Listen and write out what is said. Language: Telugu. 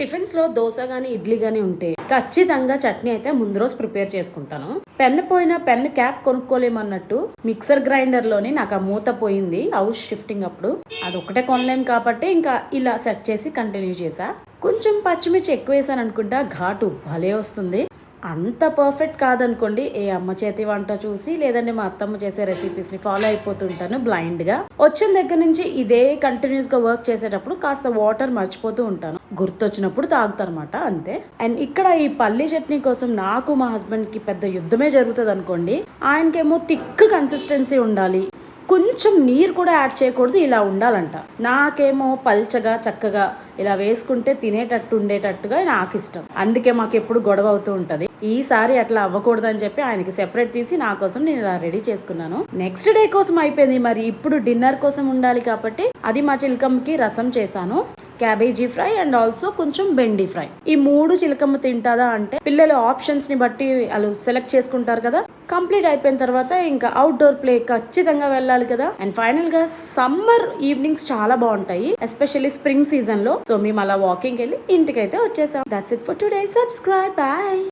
టిఫిన్స్లో దోశ గానీ ఇడ్లీ గానీ ఉంటే ఖచ్చితంగా చట్నీ అయితే ముందు రోజు ప్రిపేర్ చేసుకుంటాను. పెన్ పోయిన పెన్ క్యాప్ కొనుక్కోలేమన్నట్టు మిక్సర్ గ్రైండర్లోని నాకు ఆ మూత పోయింది. హౌస్ షిఫ్టింగ్ అప్పుడు. అది ఒకటే కొనలేం కాబట్టి ఇంకా ఇలా సెట్ చేసి కంటిన్యూ చేసా కొంచెం పచ్చిమిర్చి ఎక్కువ వేసాను అనుకుంటా ఘాటు భలే వస్తుంది. అంత పర్ఫెక్ట్ కాదనుకోండి ఏ అమ్మ చేతి వంట చూసి లేదంటే మా అత్తమ్మ చేసే రెసిపీస్ని ఫాలో అయిపోతుంటాను బ్లైండ్గా వచ్చిన దగ్గర నుంచి ఇదే కంటిన్యూస్గా వర్క్ చేసేటప్పుడు కాస్త వాటర్ మర్చిపోతూ ఉంటాను. గుర్తొచ్చినప్పుడు తాగుతారనమాట అంతే. అండ్ ఇక్కడ ఈ పల్లి చట్నీ కోసం నాకు మా హస్బెండ్కి పెద్ద యుద్ధమే జరుగుతుంది అనుకోండి ఆయనకేమో థిక్ కన్సిస్టెన్సీ ఉండాలి కొంచెం నీరు కూడా యాడ్ చేయకూడదు ఇలా ఉండాలంట. నాకేమో పల్చగా చక్కగా ఇలా వేసుకుంటే తినేటట్టు ఉండేటట్టుగా నాకు ఇష్టం అందుకే మాకు ఎప్పుడు గొడవ అవుతూ ఉంటుంది. ఈసారి అట్లా అవ్వకూడదని చెప్పి ఆయనకి సెపరేట్ తీసి నా కోసం నేను ఇలా రెడీ చేసుకున్నాను. నెక్స్ట్ డే కోసం అయిపోయింది మరి ఇప్పుడు డిన్నర్ కోసం ఉండాలి కాబట్టి అది మా చిలకంకి రసం చేశాను. క్యాబేజీ ఫ్రై అండ్ ఆల్సో కొంచెం బెండి ఫ్రై. ఈ మూడు చిలకమ్మ తింటాదా అంటే పిల్లలు ఆప్షన్స్ని బట్టి వాళ్ళు సెలెక్ట్ చేసుకుంటారు కదా. కంప్లీట్ అయిపోయిన తర్వాత ఇంకా అవుట్డోర్ ప్లే ఖచ్చితంగా వెళ్ళాలి కదా. అండ్ ఫైనల్గా సమ్మర్ ఈవినింగ్స్ చాలా బాగుంటాయి ఎస్పెషల్లీ స్ప్రింగ్ సీజన్లో. సో మేము అలా వాకింగ్ వెళ్ళి ఇంటికైతే వచ్చేసాం. That's it for today subscribe bye